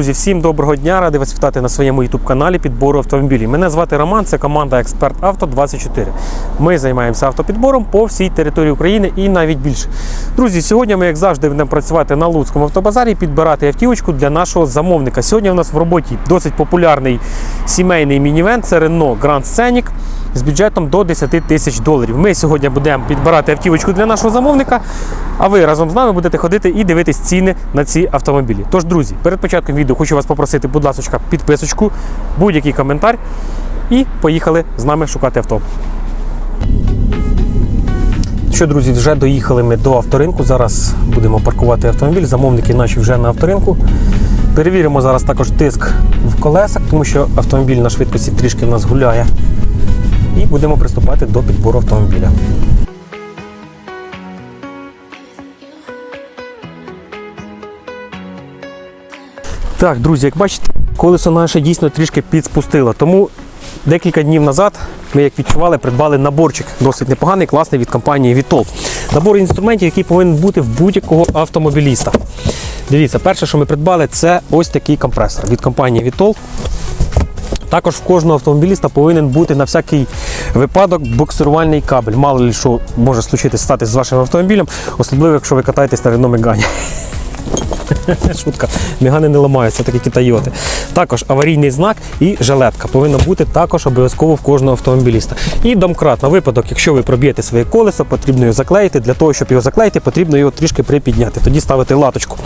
Друзі, всім доброго дня! Радий вас вітати на своєму youtube каналі підбору автомобілів. Мене звати Роман, це команда Експерт Авто 24. Ми займаємося автопідбором по всій території України і навіть більше. Друзі, сьогодні ми, як завжди, будемо працювати на Луцькому автобазарі, підбирати автівочку для нашого замовника. Сьогодні у нас в роботі досить популярний сімейний мінівен. Це Renault Grand Scenic з бюджетом до 10 тисяч доларів. Ми сьогодні будемо підбирати автівочку для нашого замовника. А ви разом з нами будете ходити і дивитись ціни на ці автомобілі. Тож, друзі, перед початком відео хочу вас попросити, будь ласка, підписочку, будь-який коментар. І поїхали з нами шукати авто. Що, друзі, вже доїхали ми до авторинку. Зараз будемо паркувати автомобіль. Замовники наші вже на авторинку. Перевіримо зараз також тиск в колесах, тому що автомобіль на швидкості трішки в нас гуляє. І будемо приступати до підбору автомобіля. Так, друзі, як бачите, колесо наше дійсно трішки підспустило. Тому декілька днів назад ми, як відчували, придбали наборчик досить непоганий, класний від компанії Vitol. Набор інструментів, який повинен бути в будь-якого автомобіліста. Дивіться, перше, що ми придбали, це ось такий компресор від компанії Vitol. Також в кожного автомобіліста повинен бути на всякий випадок буксирувальний кабель. Мало ли що може стати з вашим автомобілем, особливо якщо ви катаєтесь на Renault Megane. Шутка, мігани не ламаються, такі китайоти. Також аварійний знак і жилетка повинна бути також обов'язково в кожного автомобіліста. І домкрат на випадок, якщо ви проб'єте своє колесо, потрібно його заклеїти. Для того, щоб його заклеїти, потрібно його трішки припідняти. Тоді ставити латочку.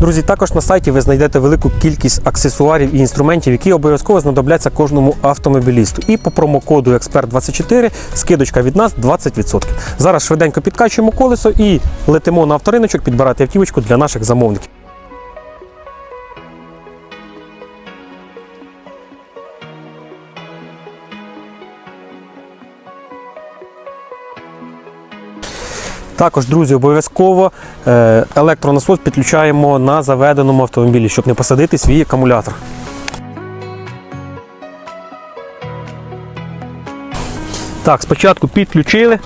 Друзі, також на сайті ви знайдете велику кількість аксесуарів і інструментів, які обов'язково знадобляться кожному автомобілісту. І по промокоду Експерт24 скидочка від нас 20%. Зараз швиденько підкачуємо колесо і летимо на авториночок підбирати автівочку для наших замовників. Також, друзі, обов'язково е, електронасос підключаємо на заведеному автомобілі, щоб не посадити свій акумулятор. Так, спочатку підключили.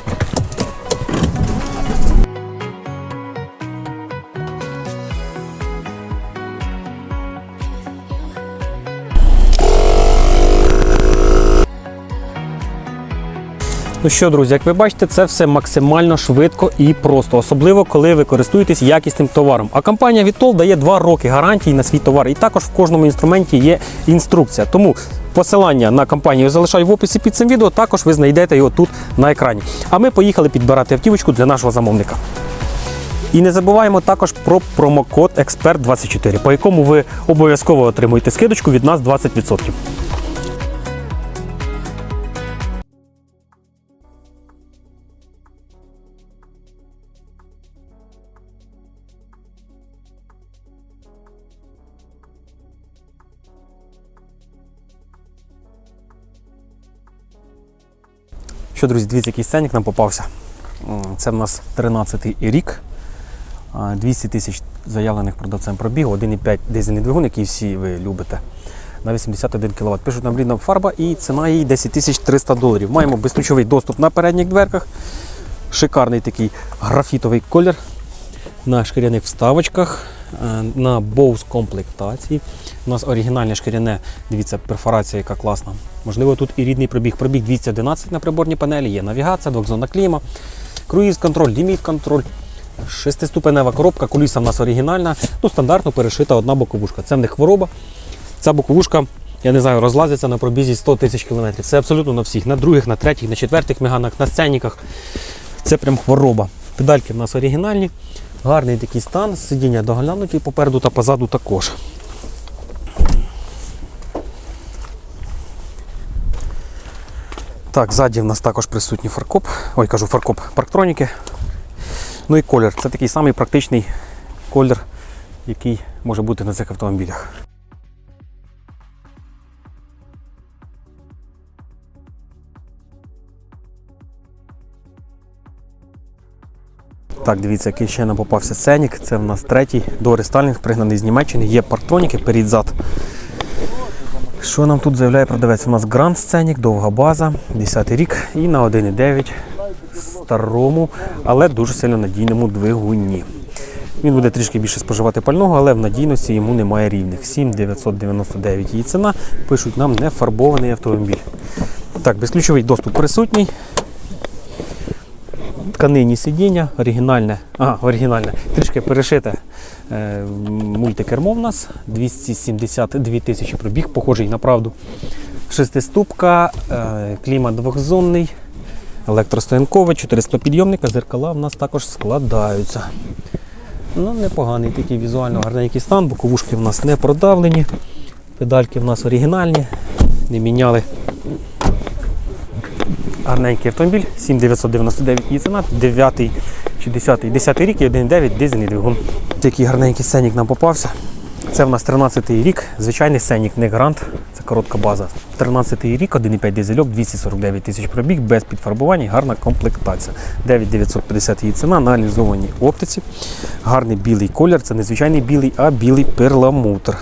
Ну що, друзі, як ви бачите, це все максимально швидко і просто, особливо коли ви користуєтесь якісним товаром. А компанія Vitol дає 2 роки гарантії на свій товар, і також в кожному інструменті є інструкція. Тому посилання на компанію залишаю в описі під цим відео. Також ви знайдете його тут на екрані. А ми поїхали підбирати автівочку для нашого замовника. І не забуваємо також про промокод Експерт24, по якому ви обов'язково отримуєте скидочку від нас 20%. Що, друзі, дивіться, який сценік нам попався. Це в нас 13-й рік. 200 тисяч заявлених продавцем пробігу, 1,5 дизельний двигун, який всі ви любите. На 81 кВт. Пишуть нам рідна фарба і ціна її 10 тисяч 300 доларів. Маємо безключовий доступ на передніх дверках. Шикарний такий графітовий колір. На шкіряних вставочках, е, на Bose комплектації. У нас оригінальне шкіряне, дивіться, перфорація, яка класна. Можливо, тут і рідний пробіг. Пробіг 211 на приборній панелі, є навігація, двохзонна кліма, круїз контроль, ліміт контроль, шестиступенева коробка, куліса в нас оригінальна. Ну, стандартно перешита одна боковушка. Це них хвороба. Ця боковушка, я не знаю, розлазиться на пробізі 100 тисяч кілометрів. Це абсолютно на всіх, на других, на третіх, на четвертих меганах, на сценіках. Це прям хвороба. Педальки в нас оригінальні, гарний такий стан, сидіння доглянуті попереду та позаду також. Так, ззаді в нас також присутній фаркоп. Ой, кажу фаркоп, парктроніки. Ну і колір. Це такий самий практичний колір, який може бути на цих автомобілях. Так, дивіться, який ще нам попався сценік. Це в нас третій до рестайлінг, пригнаний з Німеччини. Є парктроніки перед зад. Що нам тут заявляє продавець? У нас Grand Scenic, довга база, 10 рік і на 1,9 старому, але дуже сильно надійному двигуні. Він буде трішки більше споживати пального, але в надійності йому немає рівних. 7999 її ціна. Пишуть нам не фарбований автомобіль. Так, безключовий доступ присутній. Тканинні сидіння, оригінальне, ага, оригінальне, трішки перешите е, мультикермо в нас, 272 тисячі пробіг, похожий на правду. Шестиступка, е, клімат двохзонний, електростоянкове, 400 підйомника, зеркала в нас також складаються. Ну, непоганий такий візуально гарненький стан, боковушки в нас не продавлені, педальки в нас оригінальні, не міняли. Гарненький автомобіль, 7999 її ціна, 9 чи 10, 10 рік і 1,9 дизельний двигун. Такий гарненький сенік нам попався. Це в нас 13 рік, звичайний сенік, не грант, це коротка база. 13 рік, 1,5 дизельок, 249 тисяч пробіг, без підфарбувань, гарна комплектація. 9950 її ціна на алізованій оптиці. Гарний білий колір, це не звичайний білий, а білий перламутр.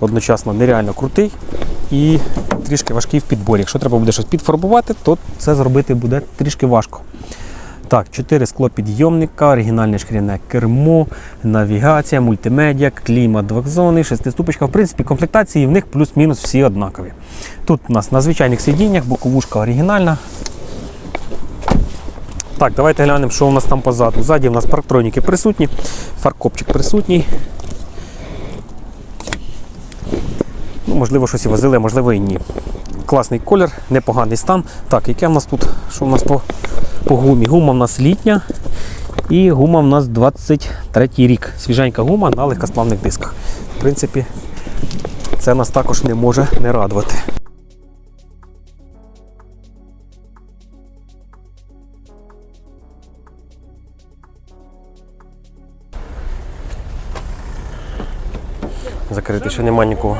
Одночасно нереально крутий і трішки важкий в підборі. Якщо треба буде щось підфарбувати, то це зробити буде трішки важко. Так, 4 склопідйомника, оригінальне шкіряне кермо, навігація, мультимедіа, клімат двохзонний, шестиступочка. В принципі, комплектації в них плюс-мінус всі однакові. Тут у нас на звичайних сидіннях, боковушка оригінальна. Так, давайте глянемо, що у нас там позаду. Ззаді у нас парктроніки присутні, фаркопчик присутній. Ну, можливо, щось і возили, а можливо і ні. Класний колір, непоганий стан. Так, яке в нас тут? Що в нас по, по гумі? Гума в нас літня і гума в нас 23 рік. Свіженька гума на легкосплавних дисках. В принципі, це нас також не може не радувати. Закритий, ще немає нікого.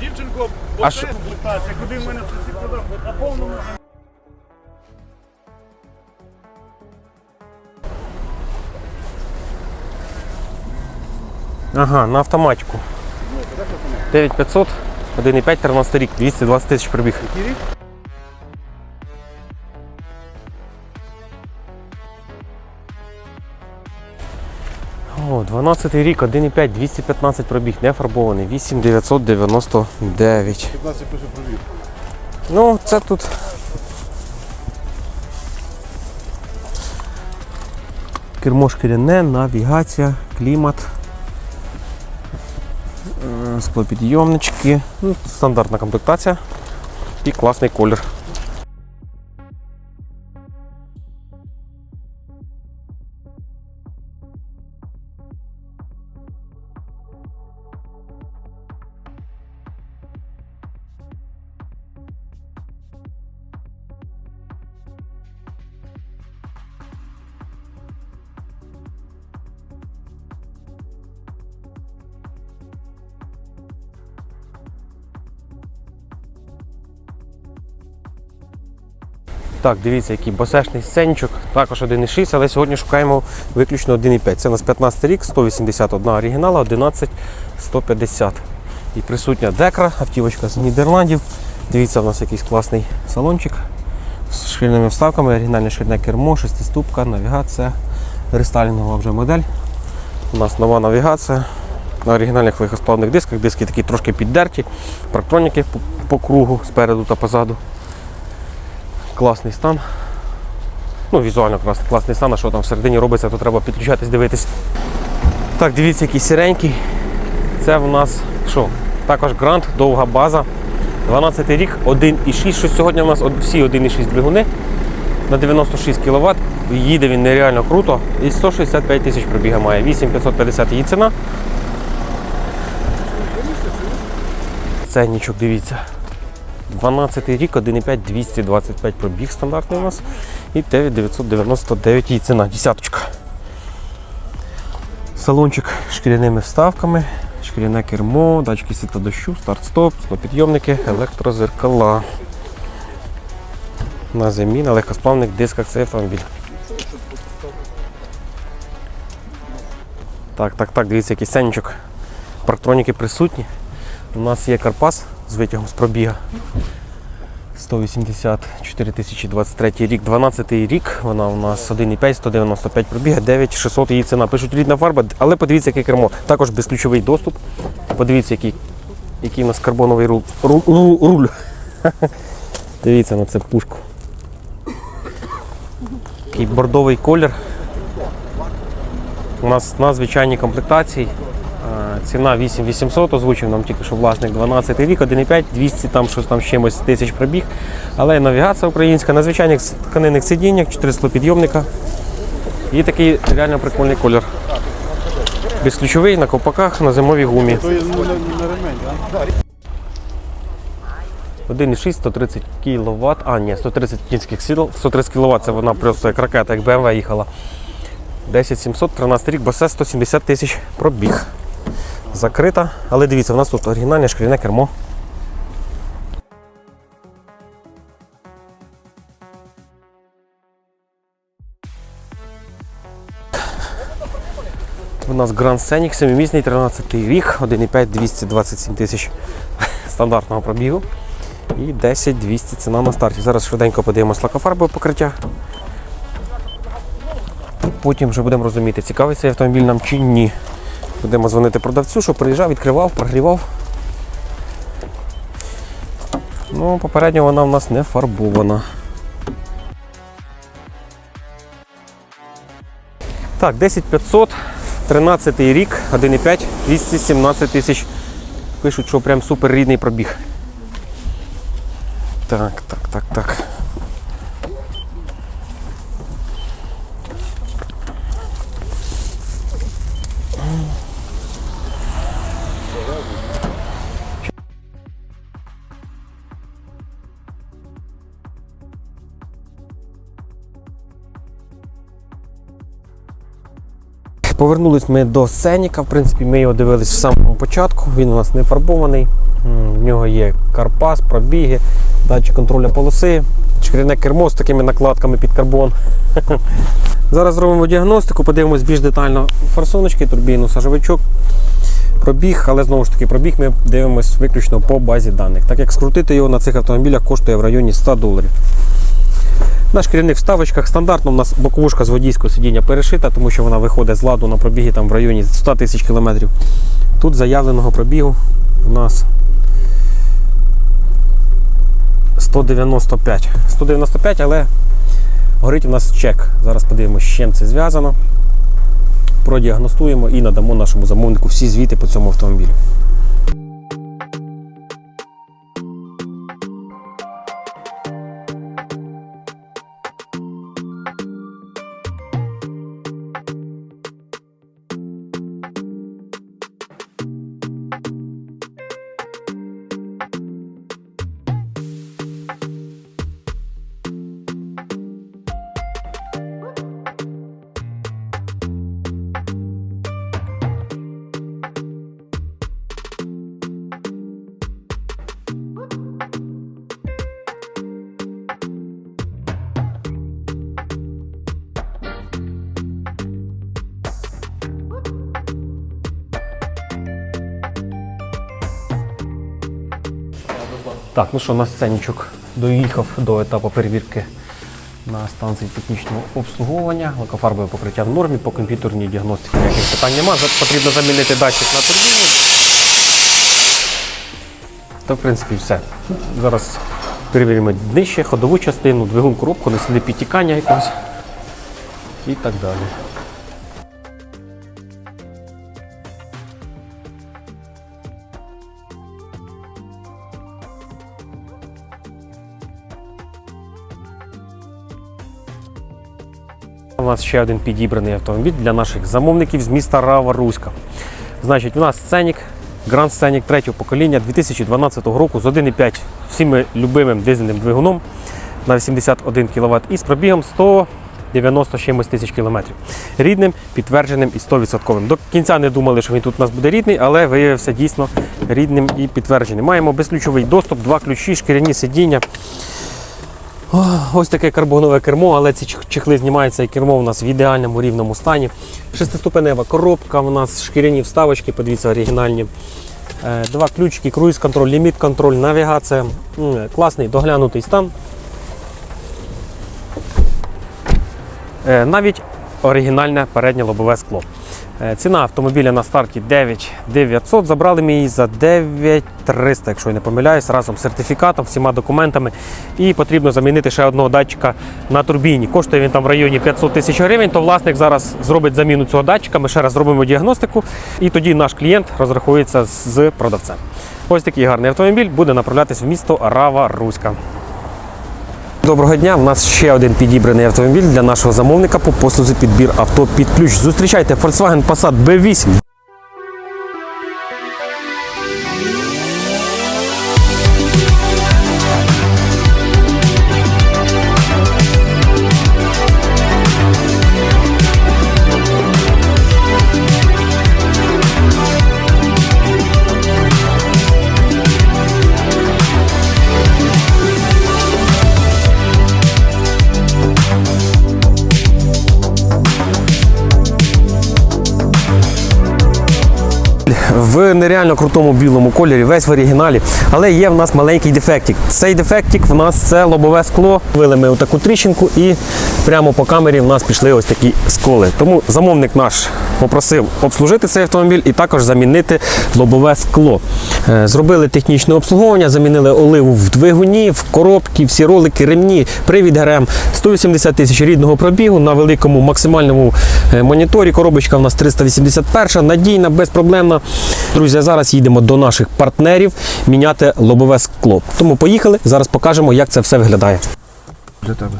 Дівчинко, А що? комплектація, куди в мене це куди? На повному. Ага, на автоматику. 9500, 1,5, 13 рік, 220 тисяч пробіг. 12 рік, 1,5, 215 пробіг, не фарбований, 8999. 15 пише провір. Ну, це тут. Кермо шкіряне, навігація, клімат. Е, Склопідйомнички. Ну, стандартна комплектація і класний колір. Так, дивіться, який босешний сценічок, також 1,6, але сьогодні шукаємо виключно 1,5. Це у нас 15 рік, 181 оригінала, 11 150. І присутня декра, автівочка з Нідерландів. Дивіться, у нас якийсь класний салончик з шкільними вставками, оригінальне шкільне кермо, шестиступка, навігація, рестайлінгова вже модель. У нас нова навігація. На оригінальних легкосплавних дисках, диски такі трошки піддерті, парктроніки по кругу спереду та позаду класний стан. Ну, візуально класний, класний стан, а що там всередині робиться, то треба підключатись, дивитись. Так, дивіться, який сіренький. Це в нас що? Також грант, довга база. 12 рік, 1,6. Що сьогодні у нас всі 1,6 двигуни на 96 кВт. Їде він нереально круто. І 165 тисяч пробіга має. 8550 її ціна. Ценничок, дивіться. 12 рік, 1,5, 225 пробіг стандартний у нас. І 9999 її ціна, десяточка. Салончик з шкіряними вставками, шкіряне кермо, датчики світла дощу, старт-стоп, підйомники, електрозеркала. На зимі на легкосплавних дисках цей автомобіль. Так, так, так, дивіться, який сценічок. Парктроніки присутні. У нас є карпас з витягом з пробіга. 184 тисячі 23 рік, 12 рік. Вона у нас 1,5, 195 пробіга, 9600 її ціна. Пишуть рідна фарба, але подивіться, яке кермо. Також безключовий доступ. Подивіться, який, який у нас карбоновий руль. руль, руль. Дивіться на цю пушку. Такий бордовий колір. У нас на звичайній комплектації. Ціна 8800, озвучив нам тільки що власник 12 рік, 1,5, 200 там щось там чимось тисяч пробіг. Але навігація українська на звичайних тканинних сидіннях, 4 склопідйомника. І такий реально прикольний колір. Безключовий на ковпаках на зимовій гумі. То є на, на ремень, так? 1,6, 130 кВт, а ні, 130 кінських сил, 130 кВт це вона просто як ракета, як BMW їхала. 10700, 13 рік, босе 170 тисяч пробіг. Закрита, але дивіться, у нас тут оригінальне шкіряне кермо. У нас Grand Scenic, 7-місний, 13 рік, 1,5, 227 тисяч стандартного пробігу. І 10-200 ціна на старті. Зараз швиденько подивимось лакофарбове покриття. І потім вже будемо розуміти, цікавий цей автомобіль нам чи ні. Будемо дзвонити продавцю, що приїжджав, відкривав, прогрівав. Ну, попередньо вона в нас не фарбована. Так, 10500, 13 рік, 1,5, 217 тисяч. Пишуть, що прям супер рідний пробіг. Так, так, так, так. Повернулись ми до Сеніка. В принципі, ми його дивились з самого початку. Він у нас не фарбований. В нього є карпас, пробіги, датчик контроля полоси, шкіряне кермо з такими накладками під карбон. Зараз зробимо діагностику, подивимось більш детально форсуночки, турбіну, сажовичок, пробіг, але знову ж таки пробіг ми дивимось виключно по базі даних, так як скрутити його на цих автомобілях коштує в районі 100 доларів. На шкіряних вставочках стандартно у нас боковушка з водійського сидіння перешита, тому що вона виходить з ладу на пробіги там в районі 100 тисяч кілометрів. Тут заявленого пробігу у нас 195. 195, але горить у нас чек. Зараз подивимося, з чим це зв'язано. Продіагностуємо і надамо нашому замовнику всі звіти по цьому автомобілю. Так, ну що, на сценічок доїхав до етапу перевірки на станції технічного обслуговування. Лакофарбове покриття в нормі, по комп'ютерній діагностиці ніяких питань немає. Потрібно замінити датчик на турбіну. Та в принципі все. Зараз перевіримо днище, ходову частину, двигун коробку, на сліди підтікання якогось і так далі. Нас ще один підібраний автомобіль для наших замовників з міста Рава Руська. Значить, у нас Сценік, Grand Scenic третього покоління 2012 року з 1,5 всіми любимим дизельним двигуном на 81 кВт і з пробігом 190 чимось тисяч кілометрів. Рідним, підтвердженим і 100%. До кінця не думали, що він тут у нас буде рідний, але виявився дійсно рідним і підтвердженим. Маємо безключовий доступ, два ключі, шкіряні сидіння. Ось таке карбонове кермо, але ці чехли знімаються і кермо у нас в ідеальному рівному стані. Шестиступенева коробка, у нас шкіряні вставочки, подивіться, оригінальні. Е, Два ключики, круїз контроль, ліміт контроль, навігація. Класний доглянутий стан. Е, Навіть оригінальне переднє лобове скло. Е, Ціна автомобіля на старті 9900. Забрали ми її за 9300, якщо я не помиляюсь, разом з сертифікатом, всіма документами. І потрібно замінити ще одного датчика на турбіні. Коштує він там в районі 500 тисяч гривень. То власник зараз зробить заміну цього датчика. Ми ще раз зробимо діагностику, і тоді наш клієнт розрахується з продавцем. Ось такий гарний автомобіль буде направлятись в місто Рава Руська. Доброго дня. У нас ще один підібраний автомобіль для нашого замовника по послузі підбір авто під ключ. Зустрічайте Volkswagen Passat B8. Нереально крутому білому кольорі, весь в оригіналі. Але є в нас маленький дефектик. Цей дефектик в нас це лобове скло. Вили ми отаку тріщинку і прямо по камері в нас пішли ось такі сколи. Тому замовник наш попросив обслужити цей автомобіль і також замінити лобове скло. Е, Зробили технічне обслуговування, замінили оливу в двигуні, в коробки, всі ролики, ремні, привід ГРМ. 180 тисяч рідного пробігу на великому максимальному е, моніторі. Коробочка в нас 381, надійна, безпроблемна. Друзі, зараз їдемо до наших партнерів міняти лобове скло. Тому поїхали. Зараз покажемо, як це все виглядає. Для тебе.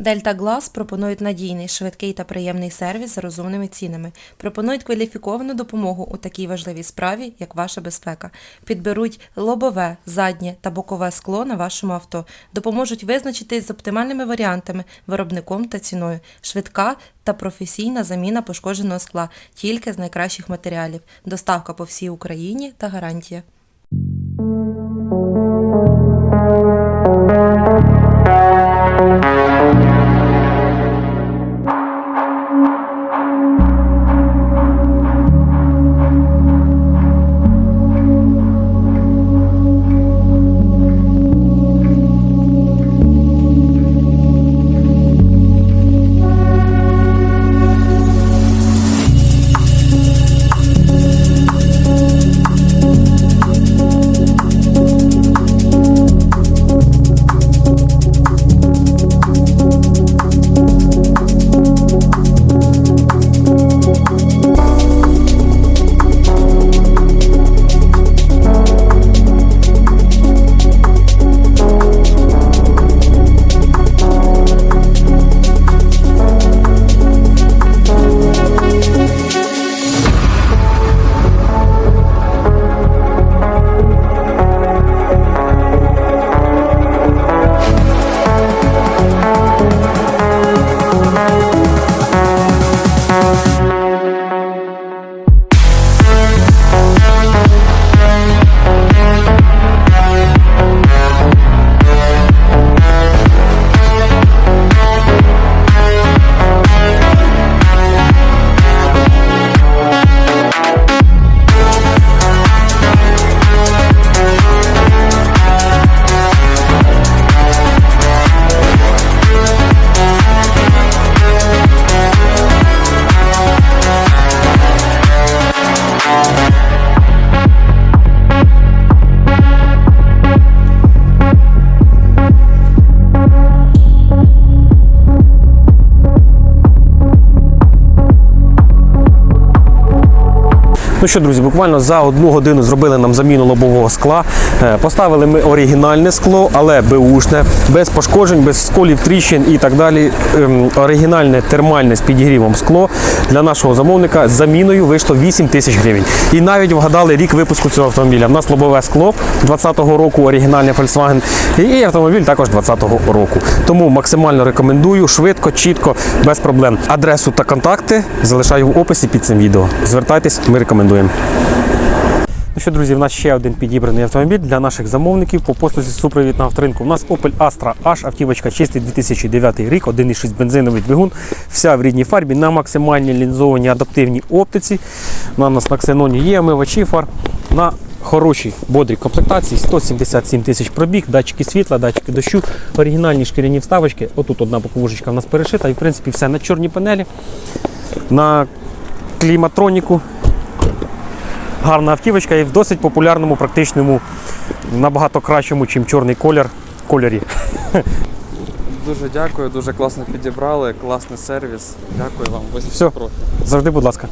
Дельта Глас пропонують надійний, швидкий та приємний сервіс з розумними цінами. Пропонують кваліфіковану допомогу у такій важливій справі, як ваша безпека. Підберуть лобове, заднє та бокове скло на вашому авто. Допоможуть визначитись з оптимальними варіантами, виробником та ціною. Швидка та професійна заміна пошкодженого скла тільки з найкращих матеріалів. Доставка по всій Україні та гарантія. Ну що, друзі, буквально за одну годину зробили нам заміну лобового скла. Е, Поставили ми оригінальне скло, але беушне, без пошкоджень, без сколів, тріщин і так далі. Ем, Оригінальне термальне з підігрівом скло для нашого замовника з заміною вийшло 8 тисяч гривень. І навіть вгадали рік випуску цього автомобіля. В нас лобове скло 20-го року, оригінальне Volkswagen, і автомобіль також 20-го року. Тому максимально рекомендую, швидко, чітко, без проблем. Адресу та контакти залишаю в описі під цим відео. Звертайтесь, ми рекомендуємо. Ну що, друзі, в нас ще один підібраний автомобіль для наших замовників по послузі супровід на авторинку. У нас Opel Astra H, автівочка чистий 2009 рік, 1,6 бензиновий двигун, вся в рідній фарбі на максимальній лінзованій адаптивній оптиці. На нас на ксеноні є омивачі фар. На хорошій бодрій комплектації 177 тисяч пробіг, датчики світла, датчики дощу, оригінальні шкіряні вставочки. Отут одна боковушечка в нас перешита, і в принципі все на чорній панелі. На кліматроніку гарна автівочка і в досить популярному, практичному, набагато кращому, ніж чорний колір, кольорі. Дуже дякую, дуже класно підібрали, класний сервіс. Дякую вам. Ви Все. профі. Завжди, будь ласка.